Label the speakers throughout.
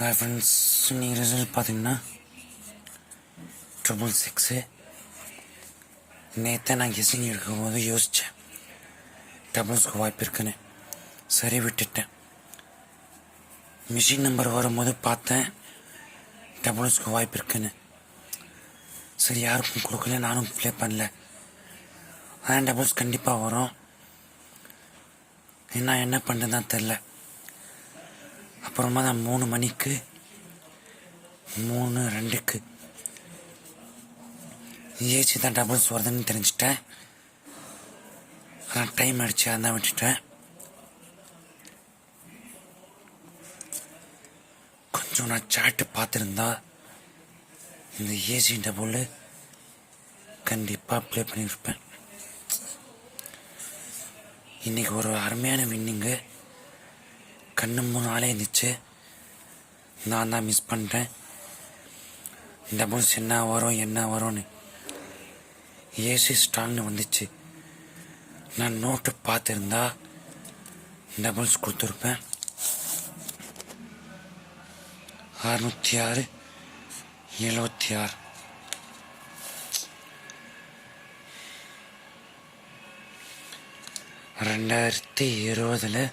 Speaker 1: Hi friends இன்னைக்கு result பார்த்தீங்கன்னா triple six நேற்று நான் கெஸிங் எடுக்கும்போது யோசித்தேன் டபுள்ஸ்க்கு வாய்ப்பு இருக்குன்னு. சரி விட்டுட்டேன். மிஷின் நம்பர் வரும்போது பார்த்தேன். டபுள்ஸ்க்கு வாய்ப்பு இருக்குன்னு. சரி யாருக்கும் கொடுக்கல நானும் ப்ளே பண்ணல. ஆனால் டபுள்ஸ் கண்டிப்பாக வரும். என்ன என்ன பண்ணுறதுதான் தெரில அப்புறமா தான் மூணு மணிக்கு மூணு ரெண்டுக்கு. ஏசி தான் டபுள்ஸ் வருதுன்னு தெரிஞ்சிட்டேன். ஆனால் டைம் அடிச்சு அதான் விட்டுட்டேன். கொஞ்சம் நான் சாட்டு பார்த்துருந்தா இந்த ஏசி டபுள் கண்டிப்பாக ப்ளே பண்ணியிருப்பேன். இன்னைக்கு ஒரு அருமையான வின்னிங்கு கண்ணு மூணு இருந்துச்சு. நான் தான் மிஸ் பண்ணிட்டேன். டபுள்ஸ் என்ன வரும் என்ன வரும்னு ஏசி ஸ்ட்ராங்னு வந்துச்சு. நான் நோட்டு பார்த்துருந்தா டபுள்ஸ் கொடுத்துருப்பேன். அறுநூற்றி ஆறு எழுபத்தி ஆறு ரெண்டாயிரத்தி இருபதில்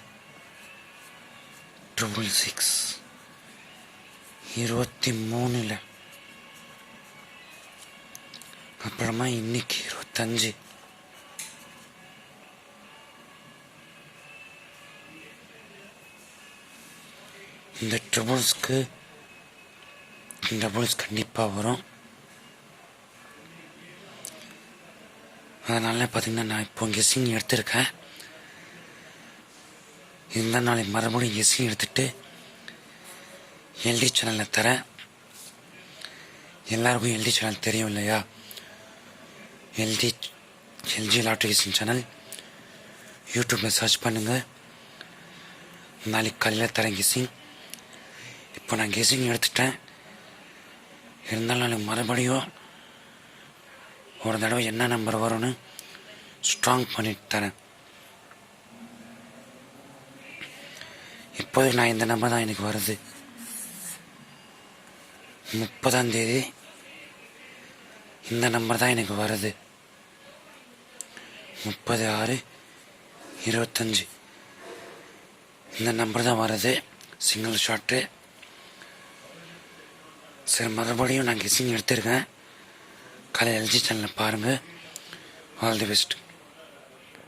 Speaker 1: ட்ரிபிள் சிக்ஸ் இருபத்தி மூணில் அப்புறமா இன்னைக்கு இருபத்தஞ்சு. இந்த ட்ரிபிள்ஸ்க்கு டபுள்ஸ் கண்டிப்பாக வரும். அதனால பார்த்தீங்கன்னா நான் இப்போ கெஸ்ஸிங் எடுத்திருக்கேன். இந்த நாளைக்கு மறுபடியும் இசையும் எடுத்துட்டு எல்டி சேனலில் தரேன் எல்லாருக்கும் எல்டி சேனல் தெரியும் இல்லையா? எல்டி எல்ஜி எலக்ட்ரிகேஷன் சேனல் யூடியூப்பில் சர்ச் பண்ணுங்கள் நாளைக்கு காலையில் தரேன் கெஸ்ஸிங் இப்போ நான் கெஸிங் எடுத்துட்டேன். இருந்தாலும் நாளைக்கு மறுபடியும் ஒரு தடவை என்ன நம்பர் வரும்னு ஸ்ட்ராங் பண்ணிட்டு தரேன். இப்போது நான் இந்த நம்பர் தான் எனக்கு வருது. முப்பதாம் தேதி இந்த நம்பர் தான் எனக்கு வருது. முப்பது ஆறு இருபத்தஞ்சி. இந்த நம்பர் தான் வருது. சிங்கிள் ஷாட்டு சரி மறுபடியும் நான் கிசிங் எடுத்திருக்கேன். காலையில் எல்ஜி சேனலில் பாருங்கள் ஆல் தி பெஸ்ட்